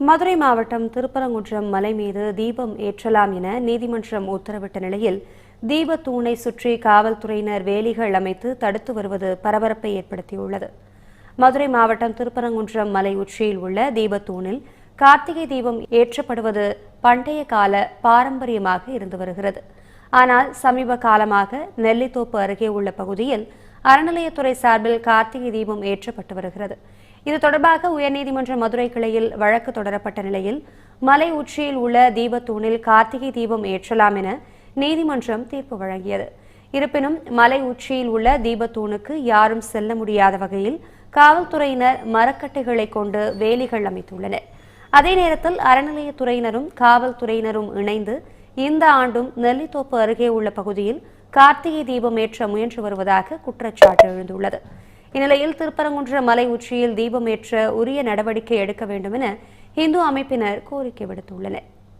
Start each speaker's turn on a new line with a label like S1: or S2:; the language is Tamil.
S1: மதுரை மாவட்டம் திருப்பரங்குன்றம் மலை மீது தீபம் ஏற்றலாம் என நீதிமன்றம் உத்தரவிட்ட நிலையில் தீபத்தூணை சுற்றி காவல்துறையினர் வேலிகள் அமைத்து தடுத்து வருவது பரபரப்பை ஏற்படுத்தியுள்ளது. மதுரை மாவட்டம் திருப்பரங்குன்றம் மலை உச்சியில் உள்ள தீபத்தூணில் கார்த்திகை தீபம் ஏற்றப்படுவது பண்டைய கால பாரம்பரியமாக இருந்து வருகிறது. ஆனால் சமீப காலமாக நெல்லித்தோப்பு அருகே உள்ள பகுதியில் அறநிலையத்துறை சார்பில் கார்த்திகை தீபம் ஏற்றப்பட்டு வருகிறது. இது தொடர்பாக உயர்நீதிமன்ற மதுரை கிளையில் வழக்கு தொடரப்பட்ட நிலையில் மலை உச்சியில் உள்ள தீபத்தூணில் கார்த்திகை தீபம் ஏற்றலாம் என நீதிமன்றம் தீர்ப்பு வழங்கியது. இருப்பினும் மலை உச்சியில் உள்ள தீபத்தூணுக்கு யாரும் செல்ல முடியாத வகையில் காவல்துறையினர் மரக்கட்டைகளை கொண்டு வேலிகள் அமைத்துள்ளனர். அதே நேரத்தில் அறநிலையத்துறையினரும் காவல்துறையினரும் இணைந்து இந்த ஆண்டும் நெல்லித்தோப்பு அருகே உள்ள பகுதியில் கார்த்திகை தீபம் ஏற்ற முயன்று வருவதாக குற்றச்சாட்டு எழுந்துள்ளது. இந்நிலையில் திருப்பரங்குன்ற மலை உச்சியில் தீபம் ஏற்ற உரிய நடவடிக்கை எடுக்க வேண்டும் என இந்து அமைப்பினர் கோரிக்கை விடுத்துள்ளனர்.